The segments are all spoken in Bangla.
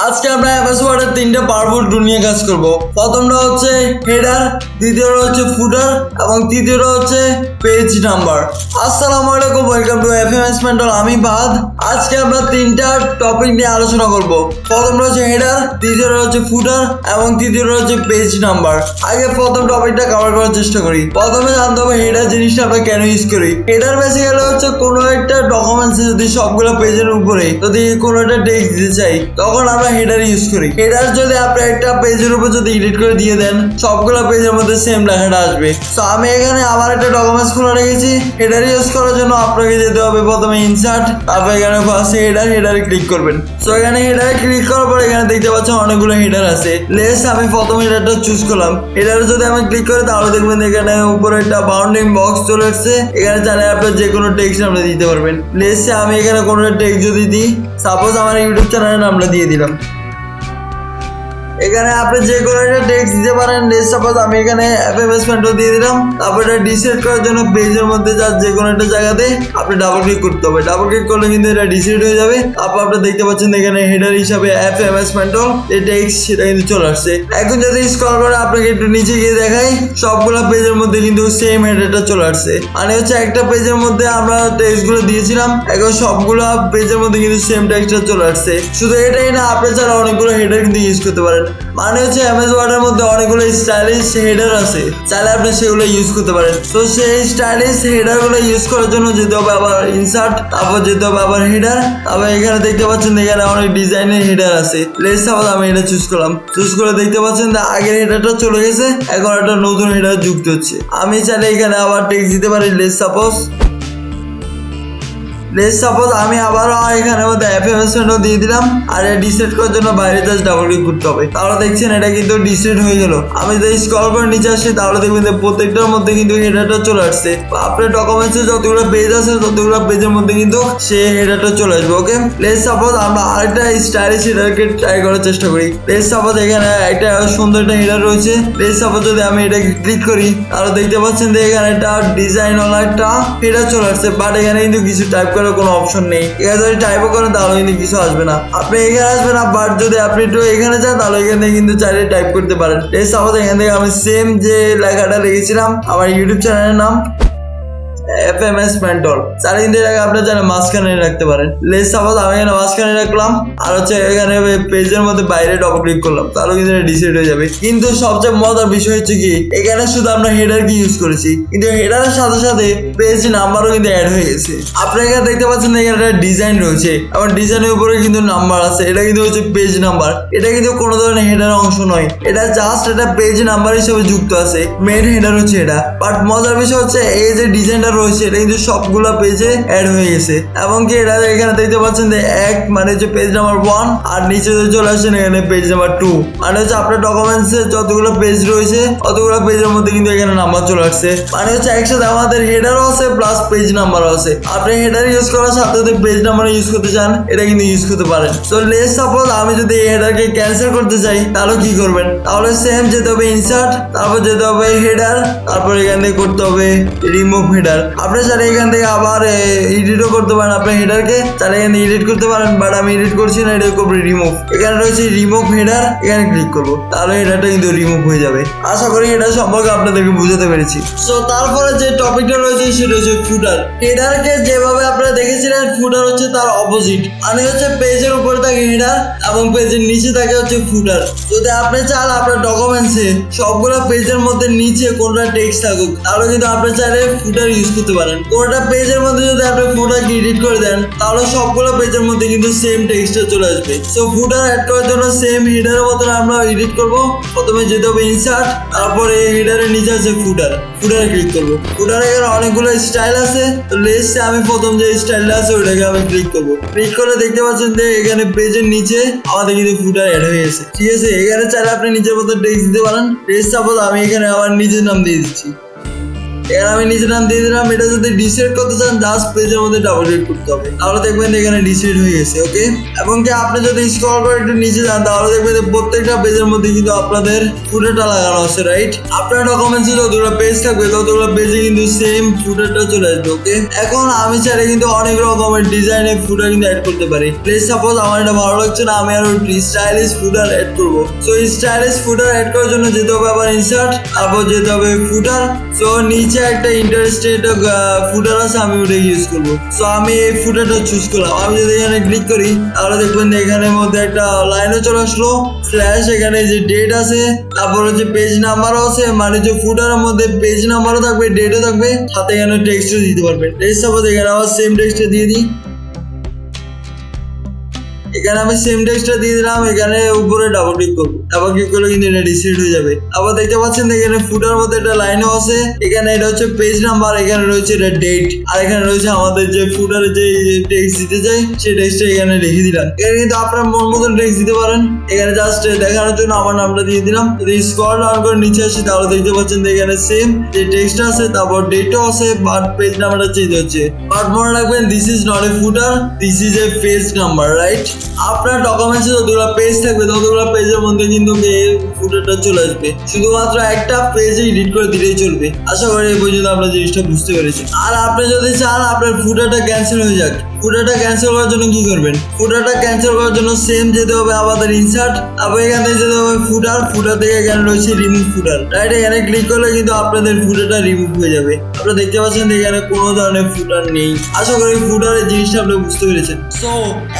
আজকে আমরা এমএস ওয়ার্ডের তিনটা পাওয়ারফুল টুল নিয়ে কাজ করব। প্রথমটা হচ্ছে হেডার দ্বিতীয়টা হচ্ছে ফুটার এবং তৃতীয়টা হচ্ছে পেজ নাম্বার আসসালামু আলাইকুম welcome to F M mental আমি বাদ। আজকে আমরা তিনটা টপিক নিয়ে আলোচনা করব। প্রথমটা হচ্ছে হেডার দ্বিতীয়টা হচ্ছে ফুটার এবং তৃতীয়টা হচ্ছে পেজ নাম্বার আগে প্রথম টপিকটা কভার করার চেষ্টা করি। প্রথমে জানতে হবে হেডার জিনিসটা আমরা কেন ইউজ করি। হেডার বেসিক্যালি হচ্ছে কোনো একটা ডকুমেন্টস যদি সবগুলো পেজের উপরে যদি কোনো একটা টেক্সট দিতে চাই, তখন আমরা হেডার ইউজ করি। হেডার যদি আপনি একটা পেজের উপর যদি এডিট করে দিয়ে দেন, সবগুলো পেজের মধ্যে সেম লেখাটা আসবে। তো আমি এখানে আমার একটা ডকুমেন্টস খুলে রেখেছি হেডার ইউজ করার জন্য আপনাকে যেতে হবে প্রথমে ইনসার্ট তারপর এখানে ফার্স্টে হেডার হেডারে ক্লিক করবেন। তো এখানে হেডারে ক্লিক করার পর এখানে দেখতে পাচ্ছেন অনেকগুলো হেডার আছে। লেস আমি প্রথম হেডারটা চুজ করলাম। হেডারে যদি আমি ক্লিক করি, তাহলে দেখবেন এখানে উপরে একটা বাউন্ডিং বক্স চলে এসেছে। এখানে চাইলে আপনার যে কোনো টেক্সট আপনি দিতে পারবেন। লেসে আমি এখানে কোনো টেক্সট যদি দিই সাপোজ আমার ইউটিউব চ্যানেলের নামটা দিয়ে দিলাম। এখানে আপনি যে কোনো একটা টেক্সট দিতে পারেন সাপোজ আমি এখানে অ্যাপেসমেন্টও দিয়ে দিলাম, তারপর এটা ডিসাইড করার জন্য পেজের মধ্যে যা যে কোনো একটা জায়গাতে আপনি ডাবল ক্লিক করতে হবে। ডাবল ক্লিক করলে কিন্তু এটা ডিসাইড হয়ে যাবে। তারপর আপনি দেখতে পাচ্ছেন এখানে হেডার হিসাবে অ্যাপ এমএসমেন্টল এই টেক্সট সেটা কিন্তু চলে আসছে। এখন যদি স্ক্রল করে আপনাকে একটু নিচে গিয়ে দেখাই, সবগুলো পেজের মধ্যে কিন্তু সেম হেডারটা চলে আসছে। আর হচ্ছে একটা পেজের মধ্যে আমরা টেক্সটগুলো দিয়েছিলাম, এখন সবগুলো পেজের মধ্যে কিন্তু সেম টেক্সটটা চলে আসছে। শুধু এটাই না, আপনি ছাড়া অনেকগুলো হেডার কিন্তু ইউজ করতে পারেন। মানে হচ্ছে অ্যামেজ ওয়ার্ডের মধ্যে অনেকগুলো স্টাইলিশ হেডার আছে। চাইলে আপনি সেগুলো ইউজ করতে পারেন। তো সেই স্টাইলিশ হেডারগুলো ইউজ করার জন্য যেতে হবে আবার ইনসার্ট তারপর যেতে হবে আবার হেডার তারপর এখানে দেখতে পাচ্ছেন এখানে অনেক ডিজাইনের হেডার আছে। লেস সাপোজ আমি এটা চুজ করলাম। চুজ করে দেখতে পাচ্ছেন আগের হেডারটা চলে গেছে, এখন একটা নতুন হেডার যুক্ত হচ্ছে। আমি চাইলে এখানে আবার টেক্সট দিতে পারি লেস সাপোজ লেস সাপোজ আমি আবারও এখানে মধ্যে অ্যাফেমেশনও দিয়ে দিলাম। আর ডিসেট করার জন্য বাইরে জাস্ট ডাবল ক্লিক করতে হবে। তাহলে দেখছেন এটা কিন্তু ডিসেট হয়ে গেল। আমি যদি স্ক্রল করে নিচে আসি তাহলে দেখবেন যে প্রত্যেকটার মধ্যে কিন্তু হেডারটা চলে আসছে। আপনার ডকুমেন্টসে যতগুলো পেজ আছে, ততগুলো পেজের মধ্যে কিন্তু সে হেডারটা চলে আসবে ওকে লেস সাপোজ আমরা আরেকটা স্টাইলিশ হেডারকে ট্রাই করার চেষ্টা করি। লেস সাপোজ এখানে একটা সুন্দর একটা হেডার রয়েছে। লেস সাপোজ যদি আমি এটা ক্লিক করি, তাহলে দেখতে পাচ্ছেন যে এখানে একটা ডিজাইন ওলা একটা হেডার চলে আসছে বাট এখানে কিন্তু কিছু টাইপ করার কোনো অপশন নেই। এখানে যদি টাইপও করেন তাহলে কিন্তু কিছু আসবে না। আপনি এখানে আসবেন না বাট যদি আপনি একটু এখানে যান, তাহলে এখানে কিন্তু চাইলে টাইপ করতে পারেন। এই সাপোজ এখান থেকে আমি সেম যে লেখাটা লিখেছিলাম, আমার ইউটিউব চ্যানেলের নাম। এফ এম এস মেন্টল চার দিন আগে আপনার জানেন মাঝখানে রাখতে পারেন। লেস সাপোজ আমি এখানে মাঝখানে রাখলাম, আর হচ্ছে এখানে পেজের মধ্যে বাইরে ডবল ক্লিক করলাম, তাহলে কিন্তু ডিসাইড হয়ে যাবে। কিন্তু সবচেয়ে মজার বিষয় হচ্ছে কি, এখানে শুধু আমরা হেডার কি ইউজ করেছি, কিন্তু হেডারের সাথে সাথে পেজ নাম্বারও কিন্তু অ্যাড হয়ে গেছে। আপনারা এখানে দেখতে পাচ্ছেন এখানে একটা ডিজাইন রয়েছে, এবং ডিজাইনের উপরে কিন্তু নাম্বার আছে। এটা কিন্তু হচ্ছে পেজ নাম্বার এটা কিন্তু কোনো ধরনের হেডার অংশ নয়। এটা জাস্ট এটা পেজ নাম্বার হিসেবে যুক্ত আছে। মেন হেডার হচ্ছে এটা। বাট মজার বিষয় হচ্ছে, এই যে ডিজাইনটা রয়েছে এটা কিন্তু সবগুলো পেজে অ্যাড হয়ে গেছে। এবং কি এটা এখানে দেখতে পাচ্ছেন যে এক মানে হচ্ছে পেজ নাম্বার ওয়ান আর নিচে যে চলে আসছেন এখানে পেজ নাম্বার টু মানে হচ্ছে আপনার ডকুমেন্টস যতগুলো পেজ রয়েছে, অতগুলো পেজের মধ্যে কিন্তু এখানে নাম্বার চলে আসছে। মানে হচ্ছে একসাথে আমাদের হেডারও আছে প্লাস পেজ নাম্বারও আছে। আপনি হেডার ইউজ করার সাথে সাথে পেজ নাম্বার ইউজ করতে চান, এটা কিন্তু ইউজ করতে পারেন। তো লেস সাপোজ আমি যদি এই হেডারকে ক্যান্সেল করতে চাই, তাহলে কি করবেন? তাহলে সেম যেতে হবে ইনসার্ট তারপর যেতে হবে হেডার তারপর এখান করতে হবে রিমুভ হেডার আপনি চাইলে এখান থেকে আবার এডিটও করতে পারেন। আপনার হেডারকে তাহলে এখানে এডিট করতে পারেন বাট আমি এডিট করছি না এটা করব রিমুভ এখানে রয়েছে রিমুভ হেডার এখানে ক্লিক করব। তাহলে হেডারটা কিন্তু রিমুভ হয়ে যাবে। আশা করি এটা সম্পর্কে আপনাদেরকে বুঝাতে পেরেছি। সো তারপরে যে টপিকটা রয়েছে, সেটা হচ্ছে ফুটার হেডারকে যেভাবে আপনারা দেখেছিলেন ফুটার হচ্ছে তার অপোজিট মানে হচ্ছে পেজের উপরে থাকে হেডার এবং পেজের নিচে থাকে হচ্ছে ফুটার যদি আপনি চান, আপনার ডকুমেন্টসে সবগুলো পেজের মধ্যে নিচে কোনটা টেক্সট থাকুক, তাহলে কিন্তু আপনি চাইলে ফুটার ইউজ করতে পারেন। কোনটা পেজের মধ্যে যদি আপনি ফুটারকে এডিট করে দেন, তাহলে সবগুলো পেজের মধ্যে কিন্তু সেম টেক্সটটা চলে আসবে। সো ফুটার অ্যাড করার জন্য সেম হেডারের মতন আমরা এডিট করব। প্রথমে যেতে হবে ইনসার্ট তারপরে হেডারের নিচে আছে ফুটার ফুটারে ক্লিক করব। ফুটারে এখানে অনেকগুলো স্টাইল আছে। তো লেসে আমি প্রথম যে স্টাইলটা আছে, ওইটাকে আমি ক্লিক করব। ক্লিক করে দেখতে পাচ্ছেন যে এখানে পেজের নিচে আমাদের কিন্তু ফুটার অ্যাড হয়ে গেছে। ঠিক আছে, এখানে চাইলে আপনি নিজের মতো টেক্সট দিতে পারেন। টেক্সট সাপোজ আমি এখানে আমার নিজের নাম দিয়ে দিচ্ছি। এখানে আমি নিচে নাম দিয়ে দিলাম, এটা যদি ডিসাইড করতে চান জাস্ট পেজের মধ্যে ডাবল ক্লিক করতে হবে। তাহলে দেখবেন এখানে ডিসাইড হয়ে গেছে ওকে এবং কি আপনি যদি স্ক্রল করে একটু নিচে যান, তাহলে দেখবেন প্রত্যেকটা পেজের মধ্যে কিন্তু আপনাদের ফুটেটা লাগানো আছে রাইট আপনার ডকুমেন্টসে যতগুলো পেজ থাকবে ততগুলো পেজে কিন্তু সেম ফুটেরটা চলে আসবে ওকে এখন আমি চাইলে কিন্তু অনেক রকমের ডিজাইনের ফুটার কিন্তু অ্যাড করতে পারি। প্লেস সাপোজ আমার এটা ভালো লাগছে না, আমি আরও স্টাইলিশ ফুটার অ্যাড করব। সো স্টাইলিশ ফুটার অ্যাড করার জন্য যেতে হবে আবার ইনসার্ট তারপর যেতে হবে ফুটার সো নিচে একটা ইন্টারেস্টেড ফুটার আছে, আমি ওটা ইউজ করব। সো আমি এই ফুটারটা চুজ করলাম। আমি যদি এখানে ক্লিক করি, তাহলে দেখবেন এখানে এখানের মধ্যে একটা লাইনও চলে আসলো। স্ল্যাশ এখানে যে ডেট আছে, তারপর হচ্ছে পেজ নাম্বারও আছে মানে যে ফুটারের মধ্যে পেজ নাম্বারও থাকবে ডেটও থাকবে হাতে এখানে টেক্সটও দিতে পারবেন। টেক্সট সাপোজ এখানে আবার সেম টেক্সটে দিয়ে দিই। এখানে আমি সেম টেক্সটটা দিয়ে দিলাম, এখানে উপরে ডাবল ক্লিক করব। ডাবল ক্লিক করলে কিন্তু এটা ডিসিড হয়ে যাবে। আবার দেখতে পাচ্ছেন এখানে ফুটার মধ্যে একটা লাইনও আছে, এখানে এটা হচ্ছে পেজ নাম্বার এখানে রয়েছে এটা ডেট আর এখানে রয়েছে আমাদের যে ফুটারে যে টেক্সট দিতে চাই, সেই টেক্সটটা এখানে লিখে দিলাম। এখানে কিন্তু আপনার মন মতন টেক্সট দিতে পারেন। এখানে জাস্ট দেখানোর জন্য আমার নামটা দিয়ে দিলাম। যদি স্ক্রল ডাউন করে নিচে আসি, তাহলে দেখতে পাচ্ছেন এখানে সেম যে টেক্সট আছে, তারপর ডেটও আছে বাট পেজ নাম্বারটা চেঞ্জ হচ্ছে। বাট মনে রাখবেন this is not a footer this is a page number right আপনার ডকুমেন্টসে যতগুলো পেজ থাকবে, ততগুলো পেজের মধ্যে কিন্তু ফুটারটা চলে আসবে। শুধুমাত্র একটা পেজ এডিট করে দিলেই চলবে। আশা করি এই পর্যন্ত আপনার জিনিসটা বুঝতে পেরেছেন আর আপনি যদি চান আপনার ফুটারটা ক্যান্সেল হয়ে যাক ফুটারটা ক্যান্সেল করার জন্য কি করবেন? ফুটারটা ক্যান্সেল করার জন্য সেম যেতে হবে আমাদের ইনসার্ট তারপর এখান থেকে যেতে হবে ফুটার ফুটার থেকে এখানে রয়েছে রিমুভ ফুটার রাইট এখানে ক্লিক করলে কিন্তু আপনাদের ফুটারটা রিমুভ হয়ে যাবে। আপনারা দেখতে পাচ্ছেন যে এখানে কোনো ধরনের ফুটার নেই। আশা করি ফুটারের জিনিসটা আপনি বুঝতে পেরেছেন। সো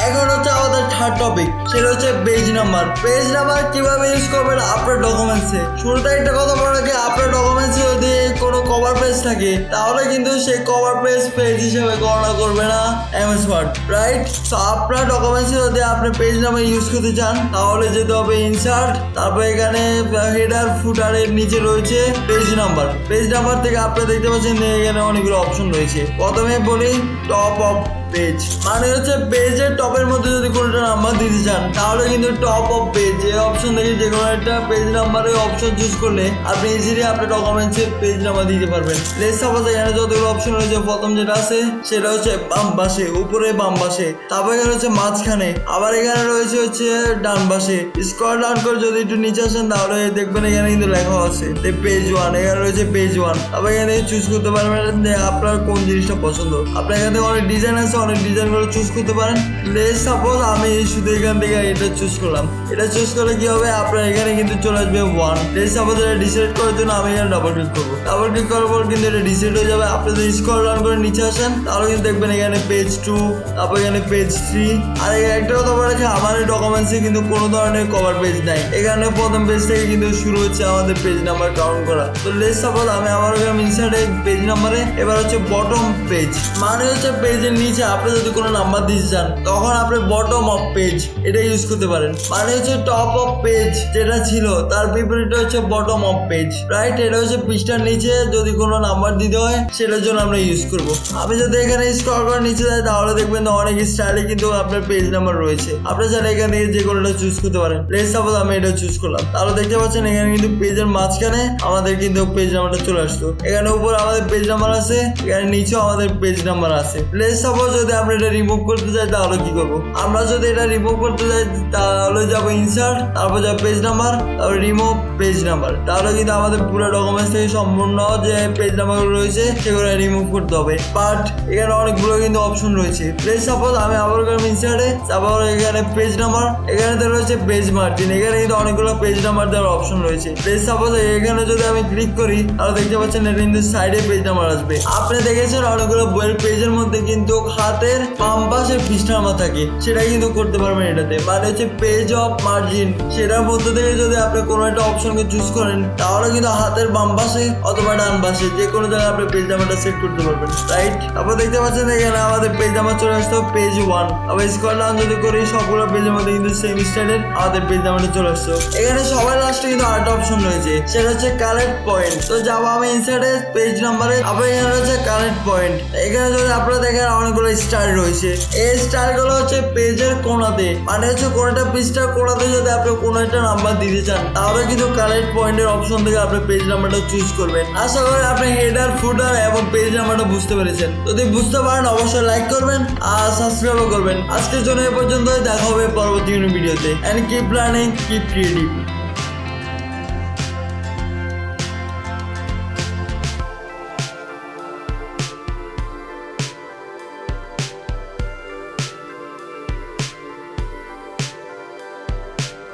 এখন হচ্ছে আমাদের থার্ড টপিক সেটা হচ্ছে পেজ নাম্বার পেজ নাম্বার কীভাবে ইউজ করবেন আপনার ডকুমেন্টসে শুরুতে একটা কথা বলা রাখি আপনার ডকুমেন্টসে যদি কোনো কভার পেজ থাকে, তাহলে কিন্তু সেই কভার পেজ পেজ হিসেবে গণনা করবে না এমএস ওয়ার্ড রাইট তো আপনার ডকুমেন্টসে যদি আপনি পেজ নাম্বার ইউজ করতে চান, তাহলে যেতে হবে ইনসার্ট তারপর এখানে হেডার ফুটারের নিচে রয়েছে পেজ নাম্বার পেজ নাম্বার থেকে আপনি দেখতে পাচ্ছেন এখানে অনেকগুলো অপশন রয়েছে। প্রথমে বলি টপ অফ পেজ মানে হচ্ছে পেজের টপের মধ্যে যদি কোনোটা নাম্বার দিতে চান, তাহলে কিন্তু টপ অফ পেজ এই অপশন থেকে যে কোনো একটা পেজ নাম্বারের অপশন চুজ করলে আপনি ইজিলি আপনার ডকুমেন্টসের পেজ নাম্বার দিতে পারবেন। লেস সাপোজ এখানে যতগুলো অপশন রয়েছে, প্রথম যেটা আছে, সেটা হচ্ছে বাম পাশে, উপরে বাম পাশে, তারপর এখানে হচ্ছে মাঝখানে, আবার এখানে রয়েছে হচ্ছে ডান পাশে। স্ক্রল ডাউন করে যদি একটু নিচে আসেন, তাহলে দেখবেন এখানে কিন্তু লেখা আছে পেজ ওয়ান এখানে রয়েছে পেজ ওয়ান তারপর এখানে চুজ করতে পারবেন আপনার কোন জিনিসটা পছন্দ। আপনার এখানে অনেক ডিজাইন আছে অনেক ডিজাইনগুলো চুজ করতে পারেন। সাপোজ আমি শুধু এখান থেকে এটা চুজ করলাম। এটা চুজ করলে কি হবে? আপনার এখানে কিন্তু চলে আসবে ওয়ান সাপোজ এটা ডিসাইড করার জন্য আমি এখানে ডাবল ক্লিক করব। ডাবল ক্লিক করার পর কিন্তু এটা ডিসাইড হয়ে যাবে। আপনি যদি স্ক্রল ডাউন করে নিচে আসেন, তাহলে কিন্তু দেখবেন এখানে পেজ টু তারপর এখানে পেজ থ্রি আর একটা কথা বলা আছে, আমার এই ডকুমেন্টসে কিন্তু কোনো ধরনের কভার পেজ নাই। এখানে প্রথম পেজ থেকে কিন্তু শুরু হচ্ছে আমাদের পেজ নাম্বার কাউন্ট করা। তো লেস সাপোজ আমি আমার এখানে ইনসার্টে পেজ নাম্বারে এবার হচ্ছে বটম পেজ মানে হচ্ছে পেজের নিচে আপনি যদি কোনো নাম্বার দিতে চান, তখন আপনি বটম অফ পেজ এটা ইউজ করতে পারেন। মানে হচ্ছে টপ অফ পেজ যেটা ছিল, তার বিপরীতে হচ্ছে বটম অফ পেজ রাইট এটা হচ্ছে পৃষ্ঠার নিচে যদি কোনো নাম্বার দিতে হয়, সেটার জন্য আমরা ইউজ করব। আমি যদি এখানে স্ক্রল করে নিচে যাই তাহলে দেখবেন অনেক স্টাইলে কিন্তু আপনার পেজ নাম্বার রয়েছে। আপনি চাইলে এখান থেকে যে কোনোটা চুজ করতে পারেন। লেস সাপোজ আমি এটা চুজ করলাম। তাহলে দেখতে পাচ্ছেন এখানে কিন্তু পেজের মাঝখানে আমাদের কিন্তু পেজ নাম্বারটা চলে আসতো এখানে উপর আমাদের পেজ নাম্বার আছে, এখানে নিচেও আমাদের পেজ নাম্বার আছে। লেস সাপোজ যদি আমরা এটা রিমুভ করতে চাই, তাহলে কি করব? আমরা যদি এটা রিমুভ করতে চাই, তাহলে যাব ইনসার্ট তারপর যাব পেজ নাম্বার তারপর রিমুভ পেজ নাম্বার তাহলে কিন্তু আমাদের পুরো ডকুমেন্টস থেকে সম্পূর্ণ যে পেজ নাম্বারগুলো রয়েছে, সেগুলো রিমুভ করতে হবে। বাট এখানে অনেকগুলো কিন্তু অপশন রয়েছে। প্লেস সাপোজ আমি আবার গেলাম ইনসার্টে তারপর এখানে পেজ নাম্বার এখানে তো রয়েছে পেজ মার্জিন এখানে কিন্তু অনেকগুলো পেজ নাম্বার দেওয়ার অপশন রয়েছে। প্লেস সাপোজ এখানে যদি আমি ক্লিক করি, তাহলে দেখতে পাচ্ছেন এটা কিন্তু সাইডে পেজ নাম্বার আসবে। আপনি দেখেছেন অনেকগুলো বইয়ের পেজের মধ্যে কিন্তু হাতের বাম পাশে পৃষ্ঠা নাম্বার থাকে সেটা কিন্তু করতে পারবেন এটাতে। মানে হচ্ছে পেজ অফ মার্জিন সেটার মধ্যে থেকে যদি আপনি কোনো একটা অপশনকে চুজ করেন, তাহলে কিন্তু হাতের বাম পাশে অথবা ডান পাশে যে কোনো জায়গায় আপনি পেজ নাম্বারটা সেট করতে পারবেন। রাইট তারপর দেখতে পাচ্ছেন এখানে আমাদের পেজ নাম্বার চলে আসতো পেজ ওয়ান আবার স্কোয়ার ডাউন যদি করি, সবগুলো পেজের মধ্যে কিন্তু সেম স্টাইলের আমাদের পেজ নাম্বারটা চলে আসতো এখানে সবার লাস্টে কিন্তু আরেকটা অপশন রয়েছে। সেটা হচ্ছে কারেক্ট পয়েন্ট তো যাব আমি ইনসার্টে পেজ নাম্বারে আবার এখানে রয়েছে কারেক্ট পয়েন্ট এখানে যদি আপনারা দেখেন অনেকগুলো স্টার রয়েছে। এই স্টারগুলো হচ্ছে পেজের কোনাতে। মানে হচ্ছে কোনটা পৃষ্ঠার কোনাতে যদি আপনি কোনো একটা নাম্বার দিতে চান, তাহলে কিন্তু কালেক্ট পয়েন্টের অপশন থেকে আপনি পেজ নাম্বারটা চুজ করবেন। আশা করি আপনি হেডার ফুটার এবং পেজ নাম্বারটা বুঝতে পেরেছেন। যদি বুঝতে পারেন, অবশ্যই লাইক করবেন আর সাবস্ক্রাইবও করবেন। আজকের জন্য এ পর্যন্ত দেখা হবে পরবর্তী ভিডিওতে and keep learning keep creative